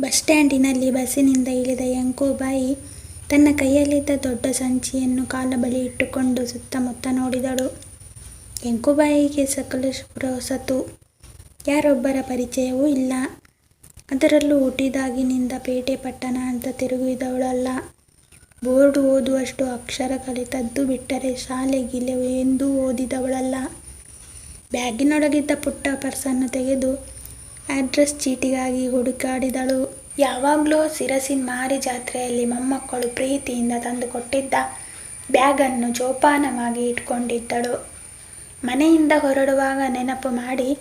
Bus ಸ್ಟ್ಯಾಂಡಿನಲ್ಲಿ ಬಸ್ಸಿನಿಂದ ಇಳಿದ ಯಂಕೋಬಾಯಿ ತನ್ನ ಕೈಯಲ್ಲಿದ್ದ ದೊಡ್ಡ ಸಂಚಿಯನ್ನು ಕಾಲ ಬಳಿ ಇಟ್ಟುಕೊಂಡು ಸುತ್ತಮುತ್ತ ನೋಡಿದಳು. ಯಂಕೋಬಾಯಿಗೆ ಸಕಲ ಹೊಸತು. ಯಾರೊಬ್ಬರ ಪರಿಚಯವೂ ಇಲ್ಲ. ಅದರಲ್ಲೂ ಹುಟ್ಟಿದಾಗಿನಿಂದ ಪೇಟೆ ಪಟ್ಟಣ ಅಂತ ತಿರುಗಿದವಳಲ್ಲ. ಬೋರ್ಡ್ ಓದುವಷ್ಟು ಅಕ್ಷರ ಕಲಿತದ್ದು ಬಿಟ್ಟರೆ ಶಾಲೆ ಗಿಲೆ ಎಂದೂ ಓದಿದವಳಲ್ಲ. ಬ್ಯಾಗಿನೊಳಗಿದ್ದ ಪುಟ್ಟ ಪರ್ಸನ್ನು ತೆಗೆದು ಅಡ್ರೆಸ್ ಚೀಟಿಗಾಗಿ ಹುಡುಕಾಡಿದಳು. ಯಾವಾಗ್ಲೋ ಶಿರಸಿನ್ ಮಾರಿ ಜಾತ್ರೆಯಲ್ಲಿ ಮೊಮ್ಮಕ್ಕಳು ಪ್ರೀತಿಯಿಂದ ತಂದುಕೊಟ್ಟಿದ್ದ ಬ್ಯಾಗನ್ನು ಜೋಪಾನವಾಗಿ ಇಟ್ಕೊಂಡಿದ್ದಳು. ಮನೆಯಿಂದ ಹೊರಡುವಾಗ ನೆನಪು ಮಾಡಿ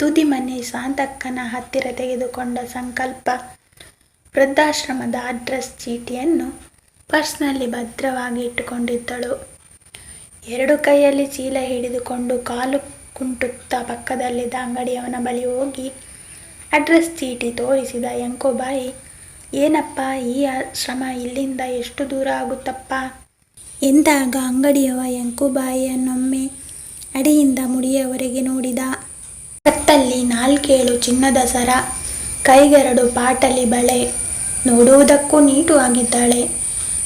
ತುದಿ ಮನೆ ಶಾಂತಕ್ಕನ ಹತ್ತಿರ ತೆಗೆದುಕೊಂಡ ಸಂಕಲ್ಪ ವೃದ್ಧಾಶ್ರಮದ ಅಡ್ರೆಸ್ ಚೀಟಿಯನ್ನು ಪರ್ಸ್ನಲ್ಲಿ ಭದ್ರವಾಗಿ ಇಟ್ಟುಕೊಂಡಿದ್ದಳು. ಎರಡು ಕೈಯಲ್ಲಿ ಚೀಲ ಹಿಡಿದುಕೊಂಡು ಕಾಲು ಕುಂಟುತ್ತಾ ಪಕ್ಕದಲ್ಲಿದ್ದ ಅಂಗಡಿಯವನ ಬಳಿ ಹೋಗಿ ಅಡ್ರೆಸ್ ಚೀಟಿ ತೋರಿಸಿದ ಎಂಕೋಬಾಯಿ ಏನಪ್ಪ ಈ ಆಶ್ರಮ ಇಲ್ಲಿಂದ ಎಷ್ಟು ದೂರ ಆಗುತ್ತಪ್ಪ ಎಂದಾಗ ಅಂಗಡಿಯವ ಎಂಕುಬಾಯಿಯನ್ನೊಮ್ಮೆ ಅಡಿಯಿಂದ ಮುಡಿಯವರೆಗೆ ನೋಡಿದ. ಕತ್ತಲ್ಲಿ ನಾಲ್ಕೇಳು ಚಿನ್ನದ ಸರ, ಕೈಗೆರಡು ಪಾಟಲಿ ಬಳೆ. ನೋಡುವುದಕ್ಕೂ ನೀಟು ಆಗಿದ್ದಾಳೆ.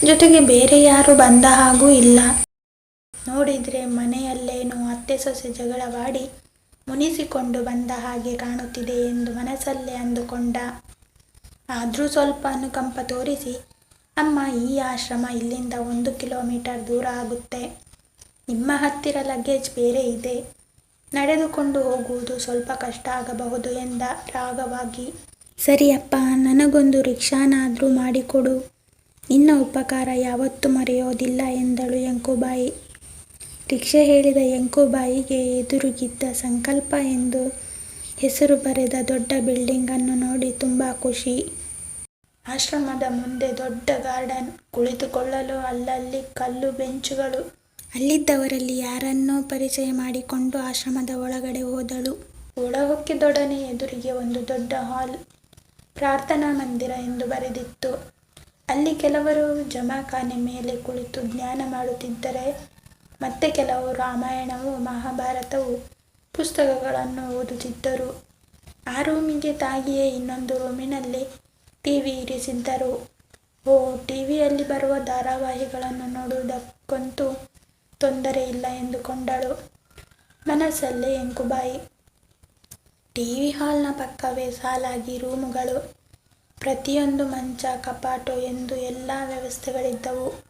ಜೊತೆಗೆ ಬೇರೆ ಯಾರು ಬಂದ ಹಾಗೂ ಇಲ್ಲ. ನೋಡಿದ್ರೆ ಮನೆಯಲ್ಲೇನೋ ಅತ್ತೆ ಸೊಸೆ ಜಗಳವಾಡಿ ಮುನಿಸಿಕೊಂಡು ಬಂದ ಹಾಗೆ ಕಾಣುತ್ತಿದೆ ಎಂದು ಮನಸ್ಸಲ್ಲೇ ಅಂದುಕೊಂಡ. ಆದರೂ ಸ್ವಲ್ಪ ಅನುಕಂಪ ತೋರಿಸಿ, ಅಮ್ಮ, ಈ ಆಶ್ರಮ ಇಲ್ಲಿಂದ ಒಂದು ಕಿಲೋಮೀಟರ್ ದೂರ ಆಗುತ್ತೆ. ನಿಮ್ಮ ಹತ್ತಿರ ಲಗೇಜ್ ಬೇರೆ ಇದೆ. ನಡೆದುಕೊಂಡು ಹೋಗುವುದು ಸ್ವಲ್ಪ ಕಷ್ಟ ಆಗಬಹುದು, ಎಂದ ರಾಗವಾಗಿ. ಸರಿಯಪ್ಪ ನನಗೊಂದು ರಿಕ್ಷಾನಾದರೂ ಮಾಡಿಕೊಡು. ನಿನ್ನ ಉಪಕಾರ ಯಾವತ್ತೂ ಮರೆಯೋದಿಲ್ಲ, ಎಂದಳು ಯಂಕೂಬಾಯಿ. ರಿಕ್ಷಾ ಹೇಳಿದ ಎಂಕುಬಾಯಿಗೆ ಎದುರುಗಿದ್ದ ಸಂಕಲ್ಪ ಎಂದು ಹೆಸರು ಬರೆದ ದೊಡ್ಡ ಬಿಲ್ಡಿಂಗ್ ಅನ್ನು ನೋಡಿ ತುಂಬಾ ಖುಷಿ. ಆಶ್ರಮದ ಮುಂದೆ ದೊಡ್ಡ ಗಾರ್ಡನ್. ಕುಳಿತುಕೊಳ್ಳಲು ಅಲ್ಲಲ್ಲಿ ಕಲ್ಲು ಬೆಂಚುಗಳು. ಅಲ್ಲಿದ್ದವರಲ್ಲಿ ಯಾರನ್ನೋ ಪರಿಚಯ ಮಾಡಿಕೊಂಡು ಆಶ್ರಮದ ಒಳಗಡೆ ಹೋದಳು. ಒಳಹೊಕ್ಕಿದೊಡನೆ ಎದುರಿಗೆ ಒಂದು ದೊಡ್ಡ ಹಾಲ್. ಪ್ರಾರ್ಥನಾ ಮಂದಿರ ಎಂದು ಬರೆದಿತ್ತು. ಅಲ್ಲಿ ಕೆಲವರು ಜಮಾಖಾನೆ ಮೇಲೆ ಕುಳಿತು ಧ್ಯಾನ ಮಾಡುತ್ತಿದ್ದರೆ ಮತ್ತೆ ಕೆಲವು ರಾಮಾಯಣವು ಮಹಾಭಾರತವು ಪುಸ್ತಕಗಳನ್ನು ಓದುತ್ತಿದ್ದರು. ಆ ರೂಮಿಗೆ ತಾಗಿಯೇ ಇನ್ನೊಂದು ರೂಮಿನಲ್ಲಿ ಟಿವಿ ಇರಿಸಿದ್ದರು. ಓ ಟಿವಿಯಲ್ಲಿ ಬರುವ ಧಾರಾವಾಹಿಗಳನ್ನು ನೋಡುವುದಕ್ಕಂತೂ ತೊಂದರೆ ಇಲ್ಲ ಎಂದುಕೊಂಡಳು ಮನಸ್ಸಲ್ಲೇ ಎಂಕುಬಾಯಿ ಟಿವಿ ಹಾಲ್ನ ಪಕ್ಕವೇ ಸಾಲಾಗಿ ರೂಮುಗಳು. ಪ್ರತಿಯೊಂದು ಮಂಚ, ಕಪಾಟು ಎಂದು ಎಲ್ಲ ವ್ಯವಸ್ಥೆಗಳಿದ್ದವು.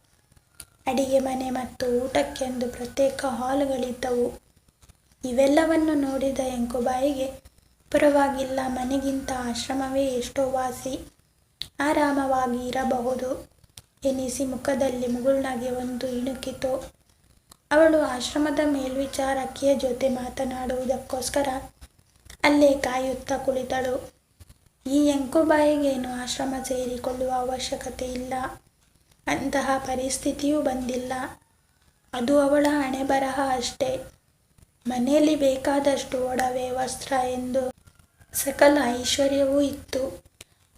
ಅಡಿಗೆ ಮನೆ ಮತ್ತು ಊಟಕ್ಕೆಂದು ಪ್ರತ್ಯೇಕ ಹಾಲುಗಳಿದ್ದವು. ಇವೆಲ್ಲವನ್ನು ನೋಡಿದ ಎಂಕುಬಾಯಿಗೆ ಪರವಾಗಿಲ್ಲ, ಮನೆಗಿಂತ ಆಶ್ರಮವೇ ಎಷ್ಟೋ ವಾಸಿ. ಆರಾಮವಾಗಿ ಇರಬಹುದು ಎನಿಸಿ ಮುಖದಲ್ಲಿ ಮುಗುಳ್ನಾಗೆ ಒಂದು ಇಣುಕಿತು. ಅವಳು ಆಶ್ರಮದ ಮೇಲ್ವಿಚಾರಕಿಯ ಜೊತೆ ಮಾತನಾಡುವುದಕ್ಕೋಸ್ಕರ ಅಲ್ಲೇ ಕಾಯುತ್ತಾ ಕುಳಿತಳು. ಈ ಎಂಕುಬಾಯಿಗೇನು ಆಶ್ರಮ ಸೇರಿಕೊಳ್ಳುವ ಅವಶ್ಯಕತೆ ಇಲ್ಲ. ಅಂತಹ ಪರಿಸ್ಥಿತಿಯೂ ಬಂದಿಲ್ಲ. ಅದು ಅವಳ ಹಣೆಬರಹ ಅಷ್ಟೇ. ಮನೆಯಲ್ಲಿ ಬೇಕಾದಷ್ಟು ಒಡವೆ, ವಸ್ತ್ರ ಎಂದು ಸಕಲ ಐಶ್ವರ್ಯವೂ ಇತ್ತು.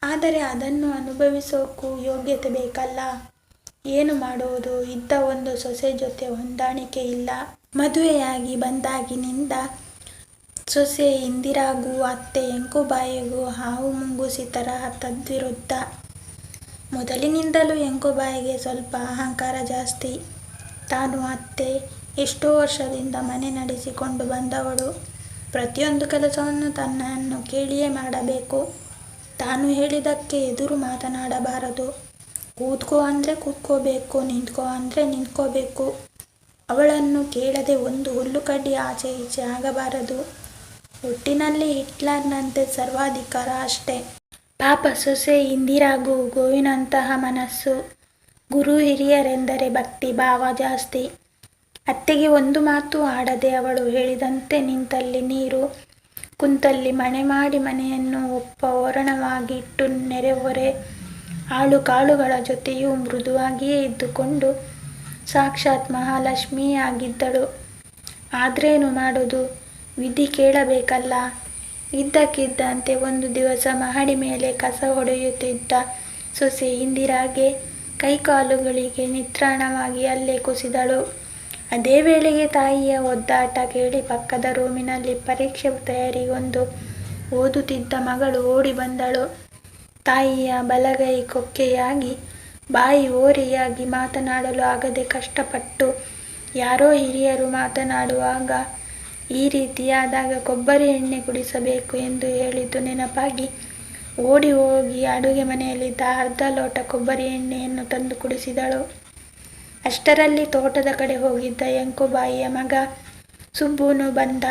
ಆದರೆ ಅದನ್ನು ಅನುಭವಿಸೋಕ್ಕೂ ಯೋಗ್ಯತೆ ಬೇಕಲ್ಲ. ಏನು ಮಾಡೋದು ಇದ್ದ ಒಂದು ಸೊಸೆ ಜೊತೆ ಹೊಂದಾಣಿಕೆ ಇಲ್ಲ. ಮದುವೆಯಾಗಿ ಬಂದಾಗಿನಿಂದ ಸೊಸೆ ಇಂದಿರಾಗೂ ಅತ್ತೆ ಎಂಕುಬಾಯಿಗೂ ಹಾವು ಮುಂಗುಸಿ ತರಹ ತದ್ವಿರುದ್ಧ. ಮೊದಲಿನಿಂದಲೂ ಯಂಕೂಬಾಯಿಗೆ ಸ್ವಲ್ಪ ಅಹಂಕಾರ ಜಾಸ್ತಿ. ತಾನು ಅತ್ತೆ ಎಷ್ಟೋ ವರ್ಷದಿಂದ ಮನೆ ನಡೆಸಿಕೊಂಡು ಬಂದವಳು. ಪ್ರತಿಯೊಂದು ಕೆಲಸವನ್ನು ತನ್ನನ್ನು ಕೇಳಿಯೇ ಮಾಡಬೇಕು. ತಾನು ಹೇಳಿದಕ್ಕೆ ಎದುರು ಮಾತನಾಡಬಾರದು. ಕೂತ್ಕೋ ಅಂದರೆ ಕೂತ್ಕೋಬೇಕು, ನಿಂತ್ಕೋ ಅಂದರೆ ನಿಂತ್ಕೋಬೇಕು. ಅವಳನ್ನು ಕೇಳದೆ ಒಂದು ಹುಲ್ಲು ಕಡ್ಡಿ ಆಚೆ ಈಚೆ ಆಗಬಾರದು. ಒಟ್ಟಿನಲ್ಲಿ ಹಿಟ್ಲರ್ನಂತೆ ಸರ್ವಾಧಿಕಾರ ಅಷ್ಟೇ. ಪಾಪ ಸೊಸೆ ಇಂದಿರಾಗೂ ಗೋವಿನಂತಹ ಮನಸ್ಸು. ಗುರು ಹಿರಿಯರೆಂದರೆ ಭಕ್ತಿ ಭಾವ ಜಾಸ್ತಿ. ಅತ್ತೆಗೆ ಒಂದು ಮಾತು ಆಡದೆ ಅವಳು ಹೇಳಿದಂತೆ ನಿಂತಲ್ಲಿ ನೀರು, ಕುಂತಲ್ಲಿ ಮಣೆ ಮಾಡಿ ಮನೆಯನ್ನು ಒಪ್ಪ ಓರಣವಾಗಿಟ್ಟು ನೆರೆ ಹೊರೆ, ಆಳುಕಾಳುಗಳ ಜೊತೆಯೂ ಮೃದುವಾಗಿಯೇ ಇದ್ದುಕೊಂಡು ಸಾಕ್ಷಾತ್ ಮಹಾಲಕ್ಷ್ಮಿಯಾಗಿದ್ದಳು ಆದ್ರೇನು ಮಾಡೋದು ವಿಧಿ ಕೇಳಬೇಕಲ್ಲ. ಇದ್ದಕ್ಕಿದ್ದಂತೆ ಒಂದು ದಿವಸ ಮಹಡಿ ಮೇಲೆ ಕಸ ಹೊಡೆಯುತ್ತಿದ್ದ ಸೊಸೆ ಇಂದಿರಾಗೆ ಕೈಕಾಲುಗಳಿಗೆ ನಿತ್ರಾಣವಾಗಿ ಅಲ್ಲೇ ಕುಸಿದಳು. ಅದೇ ವೇಳೆಗೆ ತಾಯಿಯ ಒದ್ದಾಟ ಕೇಳಿ ಪಕ್ಕದ ರೂಮಿನಲ್ಲಿ ಪರೀಕ್ಷೆ ತಯಾರಿಗೊಂದು ಓದುತ್ತಿದ್ದ ಮಗಳು ಓಡಿ ಬಂದಳು. ತಾಯಿಯ ಬಲಗೈ ಕೊಕ್ಕೆಯಾಗಿ, ಬಾಯಿ ಓರೆಯಾಗಿ ಮಾತನಾಡಲು ಆಗದೆ ಕಷ್ಟಪಟ್ಟು ಯಾರೋ ಹಿರಿಯರು ಮಾತನಾಡುವಾಗ ಈ ರೀತಿಯಾದಾಗ ಕೊಬ್ಬರಿ ಎಣ್ಣೆ ಕುಡಿಸಬೇಕು ಎಂದು ಹೇಳಿದ್ದು ನೆನಪಾಗಿ. ಓಡಿ ಹೋಗಿ ಅಡುಗೆ ಮನೆಯಲ್ಲಿದ್ದ ಅರ್ಧ ಲೋಟ ಕೊಬ್ಬರಿ ಎಣ್ಣೆಯನ್ನು ತಂದು ಕುಡಿಸಿದಳು. ಅಷ್ಟರಲ್ಲಿ ತೋಟದ ಕಡೆ ಹೋಗಿದ್ದ ಎಂಕುಬಾಯಿಯ ಮಗ ಸುಬ್ಬುನು ಬಂದ.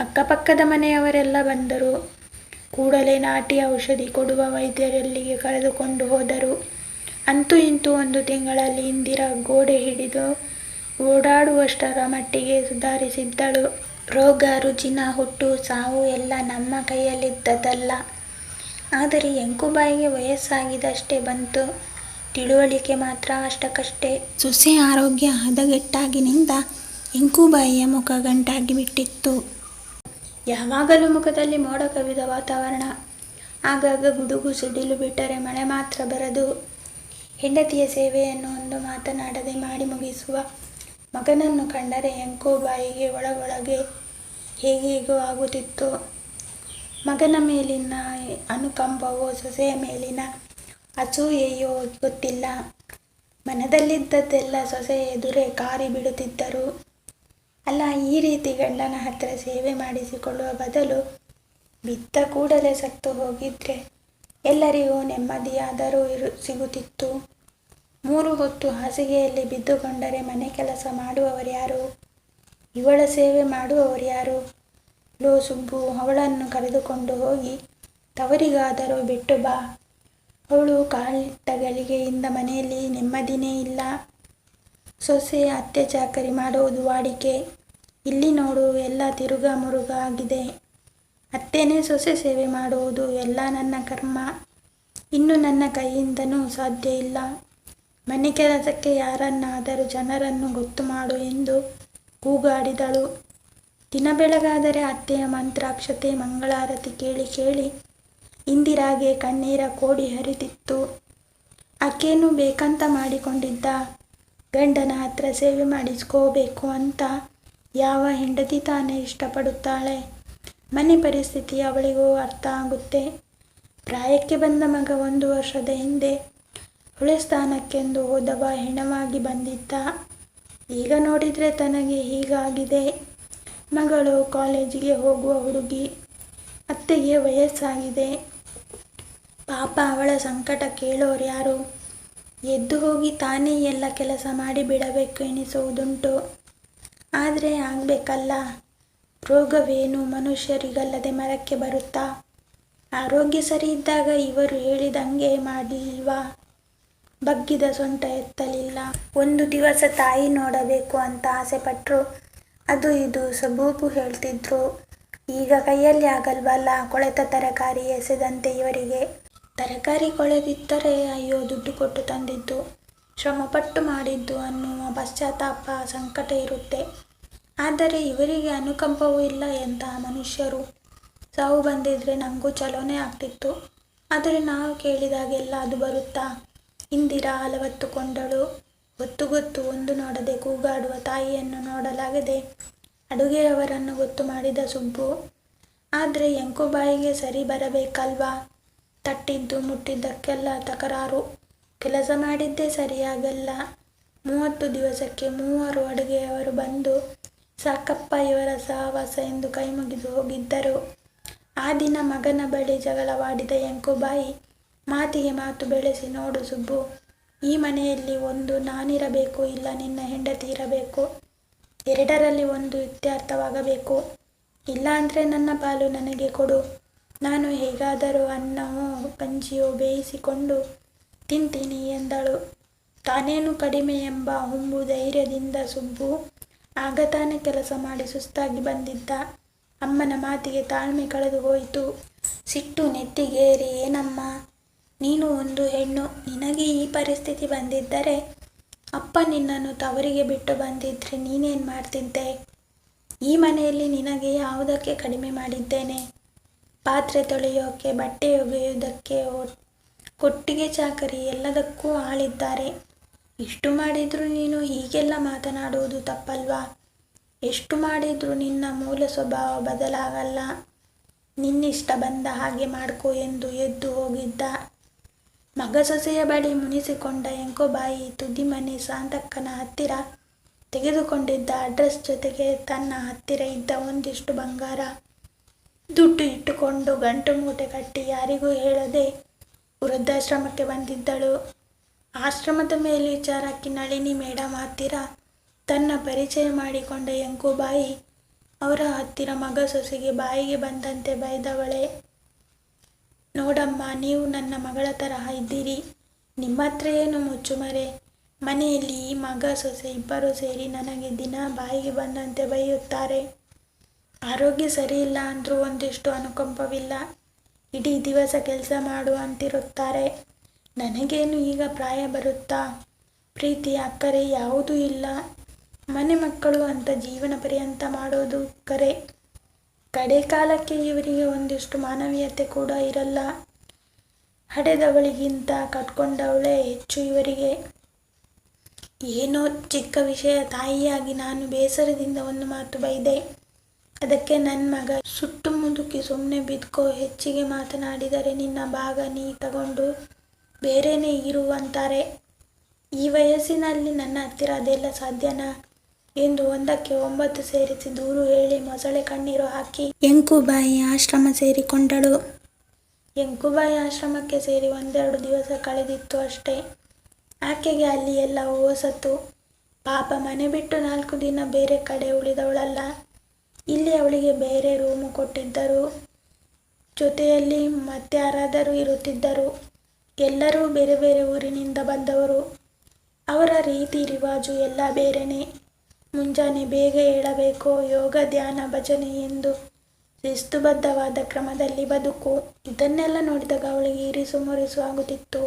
ಅಕ್ಕಪಕ್ಕದ ಮನೆಯವರೆಲ್ಲ ಬಂದರು. ಕೂಡಲೇ ನಾಟಿ ಔಷಧಿ ಕೊಡುವ ವೈದ್ಯರಲ್ಲಿಗೆ ಕರೆದುಕೊಂಡು ಹೋದರು. ಅಂತೂ ಇಂತೂ ಒಂದು ತಿಂಗಳಲ್ಲಿ ಇಂದಿರಾ ಗೋಡೆ ಹಿಡಿದು ಓಡಾಡುವಷ್ಟರ ಮಟ್ಟಿಗೆ ಸುಧಾರಿಸಿದ್ದಳು. ರೋಗ, ರುಜಿನ, ಹುಟ್ಟು, ಸಾವು ಎಲ್ಲ ನಮ್ಮ ಕೈಯಲ್ಲಿದ್ದದ್ದಲ್ಲ ಆದರೆ ಎಂಕುಬಾಯಿಗೆ ವಯಸ್ಸಾಗಿದ್ದಷ್ಟೇ ಬಂತು. ತಿಳುವಳಿಕೆ ಮಾತ್ರ ಅಷ್ಟಕ್ಕಷ್ಟೇ. ಸೊಸೆ ಆರೋಗ್ಯ ಹದಗೆಟ್ಟಾಗಿನಿಂದ ಎಂಕುಬಾಯಿಯ ಮುಖ ಗಂಟಾಗಿ ಬಿಟ್ಟಿತ್ತು. ಯಾವಾಗಲೂ ಮುಖದಲ್ಲಿ ಮೋಡ ಕವಿದ ವಾತಾವರಣ. ಆಗಾಗ ಗುಡುಗು ಸಿಡಿಲು ಬಿಟ್ಟರೆ ಮಳೆ ಮಾತ್ರ ಬರದು. ಹೆಂಡತಿಯ ಸೇವೆಯನ್ನು ಒಂದು ಮಾತನಾಡದೆ ಮಾಡಿ ಮುಗಿಸುವ ಮಗನನ್ನು ಕಂಡರೆ ಎಂಕೋ ಬಾಯಿಗೆ, ಒಳಗೊಳಗೆ ಹೇಗೇಗೋ ಆಗುತ್ತಿತ್ತು. ಮಗನ ಮೇಲಿನ ಅನುಕಂಪವೋ, ಸೊಸೆಯ ಮೇಲಿನ ಅಸೂಯೆಯೋ ಗೊತ್ತಿಲ್ಲ. ಮನದಲ್ಲಿದ್ದದ್ದೆಲ್ಲ ಸೊಸೆಯ ಎದುರೇ ಕಾರಿ ಬಿಡುತ್ತಿದ್ದರು. ಅಲ್ಲ, ಈ ರೀತಿ ಗಂಡನ ಹತ್ರ ಸೇವೆ ಮಾಡಿಸಿಕೊಳ್ಳುವ ಬದಲು ಬಿದ್ದ ಕೂಡಲೇ ಸತ್ತು ಹೋಗಿದ್ರೆ ಎಲ್ಲರಿಗೂ ನೆಮ್ಮದಿಯಾದರೂ ಇರು, ಸಿಗುತ್ತಿತ್ತು. ಮೂರು ಹೊತ್ತು ಹಾಸಿಗೆಯಲ್ಲಿ ಬಿದ್ದುಕೊಂಡರೆ ಮನೆ ಕೆಲಸ ಮಾಡುವವರು ಯಾರು? ಇವಳ ಸೇವೆ ಮಾಡುವವರು ಯಾರು? ಲೋ ಸುಬ್ಬು ಅವಳನ್ನು ಕರೆದುಕೊಂಡು ಹೋಗಿ ತವರಿಗಾದರೂ ಬಿಟ್ಟು ಬಾ. ಅವಳು ಕಾಲಿಟ್ಟ ಗಳಿಗೆಯಿಂದ ಮನೆಯಲ್ಲಿ ನೆಮ್ಮದಿನೇ ಇಲ್ಲ. ಸೊಸೆ, ಅತ್ತೆ ಚಾಕರಿ ಮಾಡುವುದು ವಾಡಿಕೆ. ಇಲ್ಲಿ ನೋಡು, ಎಲ್ಲ ತಿರುಗ ಮುರುಗ ಆಗಿದೆ. ಅತ್ತೆನೇ ಸೊಸೆ ಸೇವೆ ಮಾಡುವುದು ಎಲ್ಲ ನನ್ನ ಕರ್ಮ. ಇನ್ನು ನನ್ನ ಕೈಯಿಂದನೂ ಸಾಧ್ಯ ಇಲ್ಲ. ಮನೆ ಕೆಲಸಕ್ಕೆ ಯಾರನ್ನಾದರೂ ಜನರನ್ನು ಗೊತ್ತು ಮಾಡು ಎಂದು ಕೂಗಾಡಿದಳು. ದಿನ ಬೆಳಗಾದರೆ ಅತ್ತೆಯ ಮಂತ್ರಾಕ್ಷತೆ ಮಂಗಳಾರತಿ ಕೇಳಿ ಕೇಳಿ ಇಂದಿರಾಗೆ ಕಣ್ಣೀರ ಕೋಡಿ ಹರಿದಿತ್ತು. ಆಕೆಯನ್ನು ಬೇಕಂತ ಮಾಡಿಕೊಂಡಿದ್ದ? ಗಂಡನ ಹತ್ರ ಸೇವೆ ಮಾಡಿಸ್ಕೋಬೇಕು ಅಂತ ಯಾವ ಹೆಂಡತಿ ತಾನೇ ಇಷ್ಟಪಡುತ್ತಾಳೆ? ಮನೆ ಪರಿಸ್ಥಿತಿ ಅವಳಿಗೂ ಅರ್ಥ ಆಗುತ್ತೆ. ಪ್ರಾಯಕ್ಕೆ ಬಂದ ಮಗ ಒಂದು ವರ್ಷದ ಹಿಂದೆ ಹೊಳೆ ಸ್ಥಾನಕ್ಕೆಂದು ಹೋದವ, ಹೆಣವಾಗಿ ಬಂದಿದ್ದ. ಈಗ ನೋಡಿದರೆ ತನಗೆ ಹೀಗಾಗಿದೆ. ಮಗಳು ಕಾಲೇಜಿಗೆ ಹೋಗುವ ಹುಡುಗಿ, ಅತ್ತೆಗೆ ವಯಸ್ಸಾಗಿದೆ. ಪಾಪ ಅವಳ ಸಂಕಟ ಕೇಳೋರು ಯಾರು? ಎದ್ದು ಹೋಗಿ ತಾನೇ ಎಲ್ಲ ಕೆಲಸ ಮಾಡಿ ಬಿಡಬೇಕು ಎನಿಸುವುದುಂಟು. ಆದರೆ ಆಗಬೇಕಲ್ಲ, ರೋಗವೇನು ಮನುಷ್ಯರಿಗಲ್ಲದೆ ಮರಕ್ಕೆ ಬರುತ್ತಾ? ಆರೋಗ್ಯ ಸರಿ ಇದ್ದಾಗ ಇವರು ಹೇಳಿದಂಗೆ ಮಾಡಲಿಲ್ವಾ ಬಗ್ಗಿದ ಸೊಂಟ ಎತ್ತಲಿಲ್ಲ. ಒಂದು ದಿವಸ ತಾಯಿ ನೋಡಬೇಕು ಅಂತ ಆಸೆಪಟ್ಟರು ಅದು ಇದು ಸಬೂಬು ಹೇಳ್ತಿದ್ರು. ಈಗ ಕೈಯಲ್ಲಿ ಆಗಲ್ವಲ್ಲ ಕೊಳೆತ ತರಕಾರಿ ಎಸೆದಂತೆ ಇವರಿಗೆ. ತರಕಾರಿ ಕೊಳೆದಿದ್ದರೆ ಅಯ್ಯೋ ದುಡ್ಡು ಕೊಟ್ಟು ತಂದಿದ್ದು. ಶ್ರಮಪಟ್ಟು ಮಾಡಿದ್ದು ಅನ್ನುವ ಪಶ್ಚಾತ್ತಾಪ, ಸಂಕಟ ಇರುತ್ತೆ. ಆದರೆ ಇವರಿಗೆ ಅನುಕಂಪವೂ ಇಲ್ಲ ಎಂತಹ ಮನುಷ್ಯರು. ಸಾವು ಬಂದಿದ್ರೆ ನಮಗೂ ಚಲೋನೇ ಆಗ್ತಿತ್ತು. ಆದರೆ ನಾವು ಕೇಳಿದಾಗೆಲ್ಲ ಅದು ಬರುತ್ತಾ? ಇಂದಿರಾ ಅಲವತ್ತುಕೊಂಡಳು ಗೊತ್ತು ಗೊತ್ತು ಒಂದು ನೋಡದೆ ಕೂಗಾಡುವ ತಾಯಿಯನ್ನು ನೋಡಲಾಗದೆ ಅಡುಗೆಯವರನ್ನು ಗೊತ್ತು ಮಾಡಿದ ಸುಬ್ಬು, ಆದರೆ ಎಂಕುಬಾಯಿಗೆ ಸರಿ ಬರಬೇಕಲ್ವಾ ತಟ್ಟಿದ್ದು ಮುಟ್ಟಿದ್ದಕ್ಕೆಲ್ಲ ತಕರಾರು. ಕೆಲಸ ಮಾಡಿದ್ದೇ ಸರಿಯಾಗಲ್ಲ. ಮೂವತ್ತು ದಿವಸಕ್ಕೆ ಮೂವರು ಅಡುಗೆಯವರು ಬಂದು ಸಾಕಪ್ಪ, ಇವರ ಸಹವಾಸ ಎಂದು ಕೈ ಮುಗಿದು ಹೋಗಿದ್ದರು. ಆ ದಿನ ಮಗನ ಬಳಿ ಜಗಳವಾಡಿದ ಎಂಕುಬಾಯಿ ಮಾತಿಗೆ ಮಾತು ಬೆಳೆಸಿ ನೋಡು ಸುಬ್ಬು, ಈ ಮನೆಯಲ್ಲಿ ಒಂದು ನಾನಿರಬೇಕು, ಇಲ್ಲ ನಿನ್ನ ಹೆಂಡತಿ ಇರಬೇಕು. ಎರಡರಲ್ಲಿ ಒಂದು ಇತ್ಯರ್ಥವಾಗಬೇಕು. ಇಲ್ಲಾಂದರೆ ನನ್ನ ಪಾಲು ನನಗೆ ಕೊಡು. ನಾನು ಹೇಗಾದರೂ ಅನ್ನವೋ ಗಂಜಿಯೋ ಬೇಯಿಸಿಕೊಂಡು ತಿಂತೀನಿ ಎಂದಳು. ತಾನೇನು ಕಡಿಮೆ ಎಂಬ ಹುಂಬು ಧೈರ್ಯದಿಂದ ಸುಬ್ಬು ಆಗ ತಾನೇ ಕೆಲಸ ಮಾಡಿ ಸುಸ್ತಾಗಿ ಬಂದಿದ್ದ. ಅಮ್ಮನ ಮಾತಿಗೆ ತಾಳ್ಮೆ ಕಳೆದು ಹೋಯಿತು. ಸಿಟ್ಟು ನೆತ್ತಿಗೇರಿ, ಏನಮ್ಮ? ನೀನು ಒಂದು ಹೆಣ್ಣು, ನಿನಗೆ ಈ ಪರಿಸ್ಥಿತಿ ಬಂದಿದ್ದರೆ ಅಪ್ಪ ನಿನ್ನನ್ನು ತವರಿಗೆ ಬಿಟ್ಟು ಬಂದಿದ್ದರೆ ನೀನೇನು ಮಾಡ್ತಿದ್ದೆ? ಈ ಮನೆಯಲ್ಲಿ ನಿನಗೆ ಯಾವುದಕ್ಕೆ ಕಡಿಮೆ ಮಾಡಿದ್ದೇನೆ? ಪಾತ್ರೆ ತೊಳೆಯೋಕೆ, ಬಟ್ಟೆ ಒಗೆಯುವುದಕ್ಕೆ ಕೊಟ್ಟಿಗೆ ಚಾಕರಿ ಎಲ್ಲದಕ್ಕೂ ಆಳಿದ್ದಾರೆ. ಇಷ್ಟು ಮಾಡಿದರೂ ನೀನು ಹೀಗೆಲ್ಲ ಮಾತನಾಡುವುದು ತಪ್ಪಲ್ವಾ? ಎಷ್ಟು ಮಾಡಿದರೂ ನಿನ್ನ ಮೂಲ ಸ್ವಭಾವ ಬದಲಾಗಲ್ಲ. ನಿನ್ನಿಷ್ಟ ಬಂದ ಹಾಗೆ ಮಾಡ್ಕೋ ಎಂದು ಎದ್ದು ಹೋಗಿದ್ದ. ಮಗ ಸೊಸೆಯ ಬಳಿ ಮುನಿಸಿಕೊಂಡ ಎಂಕೋಬಾಯಿ ತುದಿಮನೆ ಸಾಂತಕ್ಕನ ಹತ್ತಿರ ತೆಗೆದುಕೊಂಡಿದ್ದ ಅಡ್ರೆಸ್ ಜೊತೆಗೆ ತನ್ನ ಹತ್ತಿರ ಇದ್ದ ಒಂದಿಷ್ಟು ಬಂಗಾರ ದುಡ್ಡು ಇಟ್ಟುಕೊಂಡು ಗಂಟು ಮೂಟೆ ಕಟ್ಟಿ ಯಾರಿಗೂ ಹೇಳದೆ ವೃದ್ಧಾಶ್ರಮಕ್ಕೆ ಬಂದಿದ್ದಳು. ಆಶ್ರಮದ ಮೇಲ್ವಿಚಾರಕ್ಕೆ ನಳಿನಿ ಮೇಡಮ್ ಹತ್ತಿರ ತನ್ನ ಪರಿಚಯ ಮಾಡಿಕೊಂಡ ಎಂಕುಬಾಯಿ ಅವರ ಹತ್ತಿರ ಮಗ ಸೊಸೆಗೆ ಬಾಯಿಗೆ ಬಂದಂತೆ ಬೈದವಳೆ. ನೋಡಮ್ಮ, ನೀವು ನನ್ನ ಮಗಳ ತರಹ ಇದ್ದೀರಿ. ನಿಮ್ಮ ಹತ್ರ ಏನು ಮುಚ್ಚುಮರೆ ಮನೆಯಲ್ಲಿ ಈ ಮಗ, ಸೊಸೆ ಇಬ್ಬರು ಸೇರಿ ನನಗೆ ದಿನ ಬಾಯಿಗೆ ಬಂದಂತೆ ಬೈಯುತ್ತಾರೆ. ಆರೋಗ್ಯ ಸರಿಯಿಲ್ಲ ಅಂದರೂ ಒಂದಿಷ್ಟು ಅನುಕಂಪವಿಲ್ಲ. ಇಡೀ ದಿವಸ ಕೆಲಸ ಮಾಡು ಅಂತಿರುತ್ತಾರೆ. ನನಗೇನು ಈಗ ಪ್ರಾಯ ಬರುತ್ತಾ? ಪ್ರೀತಿ ಅಕ್ಕರೆ ಯಾವುದೂ ಇಲ್ಲ. ಮನೆ ಮಕ್ಕಳು ಅಂತ ಜೀವನ ಪರ್ಯಂತ ಮಾಡೋದು ಕರೆ. ಕಡೆ ಕಾಲಕ್ಕೆ ಇವರಿಗೆ ಒಂದಿಷ್ಟು ಮಾನವೀಯತೆ ಕೂಡ ಇರಲ್ಲ. ಹಡೆದವಳಿಗಿಂತ ಕಟ್ಕೊಂಡವಳೇ ಹೆಚ್ಚು ಇವರಿಗೆ. ಏನೋ ಚಿಕ್ಕ ವಿಷಯ ತಾಯಿಯಾಗಿ ನಾನು ಬೇಸರದಿಂದ ಒಂದು ಮಾತು ಬೈದೆ. ಅದಕ್ಕೆ ನನ್ನ ಮಗ ಸುಟ್ಟು ಮುದುಕಿ ಸುಮ್ಮನೆ ಬಿದ್ಕೋ ಹೆಚ್ಚಿಗೆ ಮಾತನಾಡಿದರೆ ನಿನ್ನ ಭಾಗ ನೀ ತಗೊಂಡು ಬೇರೆನೇ ಇರುವಂತಾರೆ. ಈ ವಯಸ್ಸಿನಲ್ಲಿ ನನ್ನ ಹತ್ತಿರ ಅದೆಲ್ಲ ಸಾಧ್ಯನಾ? ಎಂದು ಒಂದಕ್ಕೆ ಒಂಬತ್ತು ಸೇರಿಸಿ ದೂರು ಹೇಳಿ ಮೊಸಳೆ ಕಣ್ಣೀರು ಹಾಕಿ ಎಂಕುಬಾಯಿ ಆಶ್ರಮ ಸೇರಿಕೊಂಡಳು. ಎಂಕುಬಾಯಿ ಆಶ್ರಮಕ್ಕೆ ಸೇರಿ ಒಂದೆರಡು ದಿವಸ ಕಳೆದಿತ್ತು ಅಷ್ಟೇ. ಆಕೆಗೆ ಅಲ್ಲಿ ಎಲ್ಲ ಓಸತ್ತು ಪಾಪ ಮನೆ ಬಿಟ್ಟು ನಾಲ್ಕು ದಿನ ಬೇರೆ ಕಡೆ ಉಳಿದವಳಲ್ಲ. ಇಲ್ಲಿ ಅವಳಿಗೆ ಬೇರೆ ರೂಮು ಕೊಟ್ಟಿದ್ದರು. ಜೊತೆಯಲ್ಲಿ ಮತ್ತಾರಾದರೂ ಇರುತ್ತಿದ್ದರು. ಎಲ್ಲರೂ ಬೇರೆ ಬೇರೆ ಊರಿನಿಂದ ಬಂದವರು. ಅವರ ರೀತಿ ರಿವಾಜು ಎಲ್ಲ ಬೇರೆನೇ. ಮುಂಜಾನೆ ಬೇಗ ಏಳಬೇಕು. ಯೋಗ ಧ್ಯಾನ ಭಜನೆ ಎಂದು ಶಿಸ್ತುಬದ್ಧವಾದ ಕ್ರಮದಲ್ಲಿ ಬದುಕು. ಇದನ್ನೆಲ್ಲ ನೋಡಿದಾಗ ಅವಳಿಗೆ ಇರಿಸು ಮುರಿಸು ಆಗುತ್ತಿತ್ತು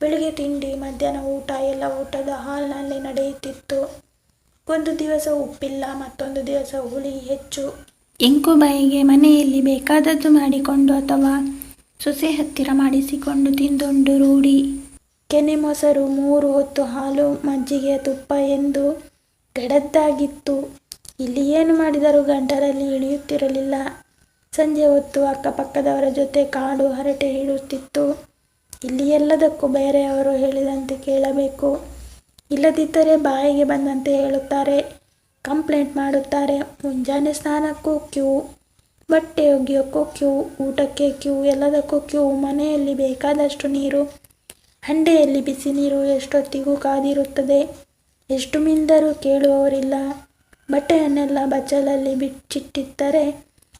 ಬೆಳಿಗ್ಗೆ ತಿಂಡಿ ಮಧ್ಯಾಹ್ನ ಊಟ ಎಲ್ಲ ಊಟದ ಹಾಲ್ನಲ್ಲಿ ನಡೆಯುತ್ತಿತ್ತು. ಒಂದು ದಿವಸ ಉಪ್ಪಿಲ್ಲ ಮತ್ತೊಂದು ದಿವಸ ಹುಳಿ ಹೆಚ್ಚು. ಎಂಕುಬಾಯಿಗೆ ಮನೆಯಲ್ಲಿ ಬೇಕಾದದ್ದು ಮಾಡಿಕೊಂಡು ಅಥವಾ ಸೊಸೆ ಹತ್ತಿರ ಮಾಡಿಸಿಕೊಂಡು ತಿಂದುಂಡು ರೂಢಿ. ಕೆನೆ ಮೊಸರು ಮೂರು ಹೊತ್ತು ಹಾಲು ಮಜ್ಜಿಗೆ ತುಪ್ಪ ಎಂದು ಗಡದ್ದಾಗಿತ್ತು ಇಲ್ಲಿ ಏನು ಮಾಡಿದರೂ ಗಂಟಲಲ್ಲಿ ಇಳಿಯುತ್ತಿರಲಿಲ್ಲ. ಸಂಜೆ ಹೊತ್ತು ಅಕ್ಕಪಕ್ಕದವರ ಜೊತೆ ಕಾಡು ಹರಟೆ ಹೇಳುತ್ತಿತ್ತು. ಇಲ್ಲಿ ಎಲ್ಲದಕ್ಕೂ ಬೇರೆಯವರು ಹೇಳಿದಂತೆ ಕೇಳಬೇಕು. ಇಲ್ಲದಿದ್ದರೆ ಬಾಯಿಗೆ ಬಂದಂತೆ ಹೇಳುತ್ತಾರೆ. ಕಂಪ್ಲೇಂಟ್ ಮಾಡುತ್ತಾರೆ. ಮುಂಜಾನೆ ಸ್ನಾನಕ್ಕೂ ಕ್ಯೂ, ಬಟ್ಟೆ ಒಗೆಯೋಕ್ಕೂ ಕ್ಯೂ, ಊಟಕ್ಕೆ ಕ್ಯೂ, ಎಲ್ಲದಕ್ಕೂ ಕ್ಯೂ. ಮನೆಯಲ್ಲಿ ಬೇಕಾದಷ್ಟು ನೀರು, ಹಂಡೆಯಲ್ಲಿ ಬಿಸಿ ನೀರು ಎಷ್ಟೊತ್ತಿಗೂ ಕಾದಿರುತ್ತದೆ. ಎಷ್ಟು ಮಿಂದರೂ ಕೇಳುವವರಿಲ್ಲ. ಬಟ್ಟೆಯನ್ನೆಲ್ಲ ಬಚ್ಚಲಲ್ಲಿ ಬಿಚ್ಚಿಟ್ಟಿದ್ದರೆ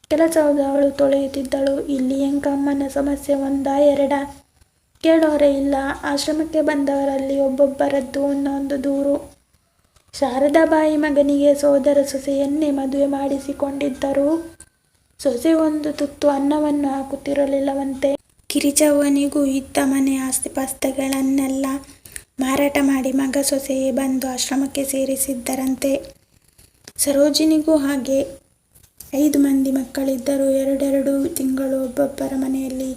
ಕೆಲಸದ ಅವಳು ತೊಳೆಯುತ್ತಿದ್ದಳು. ಇಲ್ಲಿ ಎಂಕಮ್ಮನ ಸಮಸ್ಯೆ ಒಂದ ಎರಡ? ಕೇಳೋರೇ ಇಲ್ಲ. ಆಶ್ರಮಕ್ಕೆ ಬಂದವರಲ್ಲಿ ಒಬ್ಬೊಬ್ಬರದ್ದು ಒಂದೊಂದು ದೂರು. ಶಾರದಾಬಾಯಿ ಮಗನಿಗೆ ಸೋದರ ಸೊಸೆಯನ್ನೇ ಮದುವೆ ಮಾಡಿಸಿಕೊಂಡಿದ್ದರು ಸೊಸೆ ಒಂದು ತುತ್ತು ಅನ್ನವನ್ನು ಹಾಕುತ್ತಿರಲಿಲ್ಲವಂತೆ. ಕಿರಿಚವ್ವನಿಗೂ ಇದ್ದ ಮನೆ ಆಸ್ತಿಪಾಸ್ತಿಗಳನ್ನೆಲ್ಲ ಮಾರಾಟ ಮಾಡಿ ಮಗ ಸೊಸೆಯೇ ಬಂದು ಆಶ್ರಮಕ್ಕೆ ಸೇರಿಸಿದ್ದರಂತೆ. ಸರೋಜಿನಿಗೂ ಹಾಗೆ. ಐದು ಮಂದಿ ಮಕ್ಕಳಿದ್ದರು ಎರಡೆರಡು ತಿಂಗಳು ಒಬ್ಬೊಬ್ಬರ ಮನೆಯಲ್ಲಿ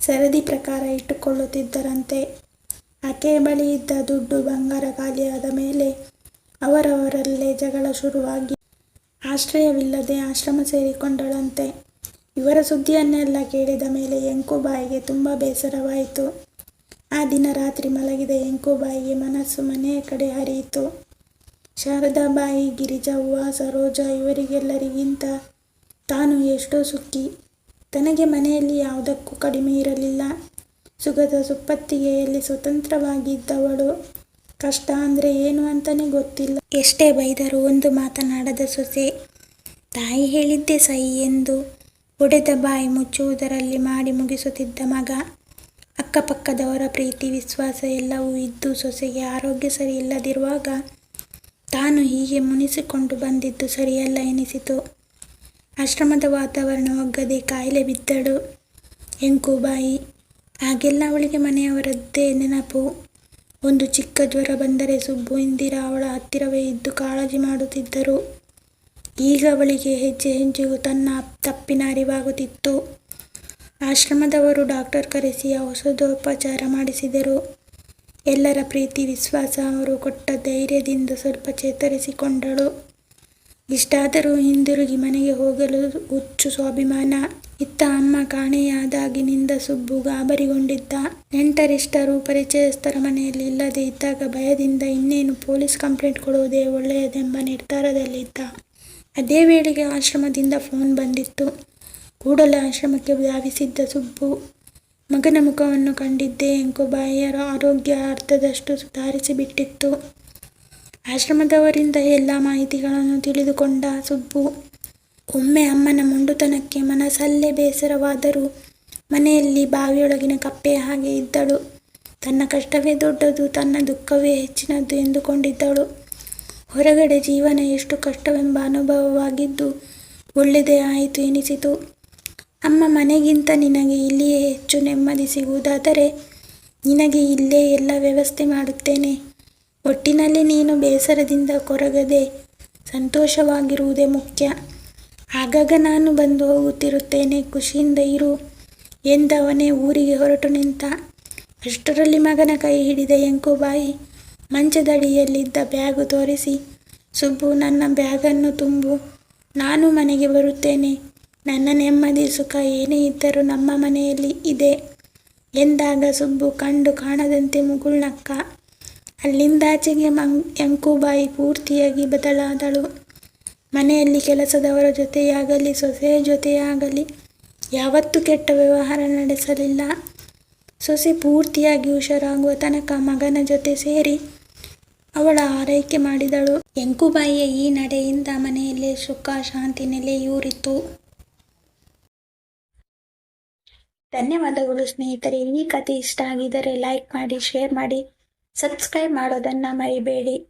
ಸರದಿ ಪ್ರಕಾರ ಇಟ್ಟುಕೊಳ್ಳುತ್ತಿದ್ದರಂತೆ. ಆಕೆಯ ಬಳಿ ಇದ್ದ ದುಡ್ಡು ಬಂಗಾರ ಖಾಲಿಯಾದ ಮೇಲೆ ಅವರವರಲ್ಲೇ ಜಗಳ ಶುರುವಾಗಿ ಆಶ್ರಯವಿಲ್ಲದೆ ಆಶ್ರಮ ಸೇರಿಕೊಂಡಳಂತೆ. ಇವರ ಸುದ್ದಿಯನ್ನೆಲ್ಲ ಕೇಳಿದ ಮೇಲೆ ಎಂಕುಬಾಯಿಗೆ ತುಂಬ ಬೇಸರವಾಯಿತು. ಆ ದಿನ ರಾತ್ರಿ ಮಲಗಿದ ಎಂಕುಬಾಯಿಗೆ ಮನಸ್ಸು ಮನೆಯ ಕಡೆ ಹರಿಯಿತು. ಶಾರದಾಬಾಯಿ ಗಿರಿಜವ್ವ ಸರೋಜ ಇವರಿಗೆಲ್ಲರಿಗಿಂತ ತಾನು ಎಷ್ಟೋ ಸುಖಿ. ತನಗೆ ಮನೆಯಲ್ಲಿ ಯಾವುದಕ್ಕೂ ಕಡಿಮೆ ಇರಲಿಲ್ಲ. ಸುಗದ ಸುಪ್ಪತ್ತಿಗೆಯಲ್ಲಿ ಸ್ವತಂತ್ರವಾಗಿದ್ದವಳು. ಕಷ್ಟ ಅಂದರೆ ಏನು ಅಂತಲೇ ಗೊತ್ತಿಲ್ಲ. ಎಷ್ಟೇ ಬೈದರೂ ಒಂದು ಮಾತನಾಡದ ಸೊಸೆ. ತಾಯಿ ಹೇಳಿದ್ದೆ ಸೈ ಎಂದು. ಒಡೆದ ಬಾಯಿ ಮುಚ್ಚುವುದರಲ್ಲಿ ಮಾಡಿ ಮುಗಿಸುತ್ತಿದ್ದ ಮಗ. ಅಕ್ಕಪಕ್ಕದವರ ಪ್ರೀತಿ, ವಿಶ್ವಾಸ ಎಲ್ಲವೂ ಇದ್ದು ಸೊಸೆಗೆ ಆರೋಗ್ಯ ಸರಿ ಇಲ್ಲದಿರುವಾಗ ತಾನು ಹೀಗೆ ಮುನಿಸಿಕೊಂಡು ಬಂದಿದ್ದು ಸರಿಯಲ್ಲ ಎನಿಸಿತು. ಆಶ್ರಮದ ವಾತಾವರಣ ಒಗ್ಗದೆ ಕಾಯಿಲೆ ಬಿದ್ದಳು. ಎಂಕುಬಾಯಿ ಹಾಗೆಲ್ಲ ಅವಳಿಗೆ ಮನೆಯವರದ್ದೇ ನೆನಪು. ಒಂದು ಚಿಕ್ಕ ಜ್ವರ ಬಂದರೆ ಸುಬ್ಬು, ಇಂದಿರಾ ಅವಳ ಹತ್ತಿರವೇ ಇದ್ದು ಕಾಳಜಿ ಮಾಡುತ್ತಿದ್ದರು. ಈಗ ಅವಳಿಗೆ ಹೆಜ್ಜೆ ಹೆಜ್ಜೆಗೂ ತನ್ನ ತಪ್ಪಿನ ಅರಿವಾಗುತ್ತಿತ್ತು. ಆಶ್ರಮದವರು ಡಾಕ್ಟರ್ ಕರೆಸಿ ಔಷಧೋಪಚಾರ ಮಾಡಿಸಿದರು ಎಲ್ಲರ ಪ್ರೀತಿ ವಿಶ್ವಾಸ ಅವರು ಕೊಟ್ಟ ಧೈರ್ಯದಿಂದ ಸ್ವಲ್ಪ ಚೇತರಿಸಿಕೊಂಡಳು ಇಷ್ಟಾದರೂ ಹಿಂದಿರುಗಿ ಮನೆಗೆ ಹೋಗಲು ಹುಚ್ಚು ಸ್ವಾಭಿಮಾನ. ಇತ್ತ ಅಮ್ಮ ಕಾಣೆಯಾದಾಗಿನಿಂದ ಸುಬ್ಬು ಗಾಬರಿಗೊಂಡಿದ್ದ. ನೆಂಟರಿಷ್ಟರು, ಪರಿಚಯಸ್ಥರ ಮನೆಯಲ್ಲಿ ಇಲ್ಲದೆ ಇದ್ದಾಗ ಭಯದಿಂದ ಇನ್ನೇನು ಪೊಲೀಸ್ ಕಂಪ್ಲೇಂಟ್ ಕೊಡುವುದೇ ಒಳ್ಳೆಯದೆಂಬ ನಿರ್ಧಾರದಲ್ಲಿದ್ದ. ಅದೇ ವೇಳೆಗೆ ಆಶ್ರಮದಿಂದ ಫೋನ್ ಬಂದಿತ್ತು. ಕೂಡಲೇ ಆಶ್ರಮಕ್ಕೆ ಧಾವಿಸಿದ್ದ ಸುಬ್ಬು, ಮಗನ ಮುಖವನ್ನು ಕಂಡಿದ್ದೇ ಎಂಕುಬಾಯಿಯ ಆರೋಗ್ಯ ಅರ್ಧದಷ್ಟು ಸುಧಾರಿಸಿಬಿಟ್ಟಿತ್ತು. ಆಶ್ರಮದವರಿಂದ ಎಲ್ಲ ಮಾಹಿತಿಗಳನ್ನು ತಿಳಿದುಕೊಂಡ ಸುಬ್ಬು, ಒಮ್ಮೆ ಅಮ್ಮನ ಮುಂಡುತನಕ್ಕೆ ಮನಸಲ್ಲೇ ಬೇಸರವಾದರೂ ಮನೆಯಲ್ಲಿ ಬಾವಿಯೊಳಗಿನ ಕಪ್ಪೆಯ ಹಾಗೆ ಇದ್ದಳು. ತನ್ನ ಕಷ್ಟವೇ ದೊಡ್ಡದು, ತನ್ನ ದುಃಖವೇ ಹೆಚ್ಚಿನದ್ದು ಎಂದುಕೊಂಡಿದ್ದಳು. ಹೊರಗಡೆ ಜೀವನ ಎಷ್ಟು ಕಷ್ಟವೆಂಬ ಅನುಭವವಾಗಿದ್ದು ಒಳ್ಳೆಯದೇ ಆಯಿತು ಎನಿಸಿತು. ಅಮ್ಮ ಮನೆಗಿಂತ ನಿನಗೆ ಇಲ್ಲಿಯೇ ಹೆಚ್ಚು ನೆಮ್ಮದಿ ಸಿಗುವುದಾದರೆ ನಿನಗೆ ಇಲ್ಲೇ ಎಲ್ಲ ವ್ಯವಸ್ಥೆ ಮಾಡುತ್ತೇನೆ. ಒಟ್ಟಿನಲ್ಲಿ ನೀನು ಬೇಸರದಿಂದ ಕೊರಗದೆ ಸಂತೋಷವಾಗಿರುವುದೇ ಮುಖ್ಯ. ಆಗಾಗ ನಾನು ಬಂದು ಹೋಗುತ್ತಿರುತ್ತೇನೆ. ಖುಷಿಯಿಂದ ಇರು ಎಂದವನೇ ಊರಿಗೆ ಹೊರಟು ನಿಂತ. ಅಷ್ಟರಲ್ಲಿ ಮಗನ ಕೈ ಹಿಡಿದ ಎಂಕುಬಾಯಿ ಮಂಚದಡಿಯಲ್ಲಿದ್ದ ಬ್ಯಾಗು ತೋರಿಸಿ, ಸುಬ್ಬು ನನ್ನ ಬ್ಯಾಗನ್ನು ತುಂಬು, ನಾನು ಮನೆಗೆ ಬರುತ್ತೇನೆ. ನನ್ನ ನೆಮ್ಮದಿ ಸುಖ ಏನೇ ಇದ್ದರೂ ನಮ್ಮ ಮನೆಯಲ್ಲಿ ಇದೆ ಎಂದಾಗ ಸುಬ್ಬು ಕಂಡು ಕಾಣದಂತೆ ಮುಗುಳ್ನಕ್ಕ. ಅಲ್ಲಿಂದಾಚೆಗೆ ಎಂಕುಬಾಯಿ ಪೂರ್ತಿಯಾಗಿ ಬದಲಾದಳು. ಮನೆಯಲ್ಲಿ ಕೆಲಸದವರ ಜೊತೆಯಾಗಲಿ, ಸೊಸೆಯ ಜೊತೆಯಾಗಲಿ ಯಾವತ್ತೂ ಕೆಟ್ಟ ವ್ಯವಹಾರ ನಡೆಸಲಿಲ್ಲ. ಸೊಸೆ ಪೂರ್ತಿಯಾಗಿ ಹುಷಾರಾಗುವ ತನಕ ಮಗನ ಜೊತೆ ಸೇರಿ ಅವಳ ಆರೈಕೆ ಮಾಡಿದಳು. ಎಂಕುಬಾಯಿಯ ಈ ನಡೆಯಿಂದ ಮನೆಯಲ್ಲಿ ಸುಖ, ಶಾಂತಿ ನೆಲೆಯೂರಿತು. ಧನ್ಯವಾದಗಳು ಸ್ನೇಹಿತರೆ. ಈ ಕಥೆ ಇಷ್ಟ ಆಗಿದ್ದರೆ ಲೈಕ್ ಮಾಡಿ, ಶೇರ್ ಮಾಡಿ, ಸಬ್ಸ್ಕ್ರೈಬ್ ಮಾಡೋದನ್ನ ಮರಿಬೇಡಿ.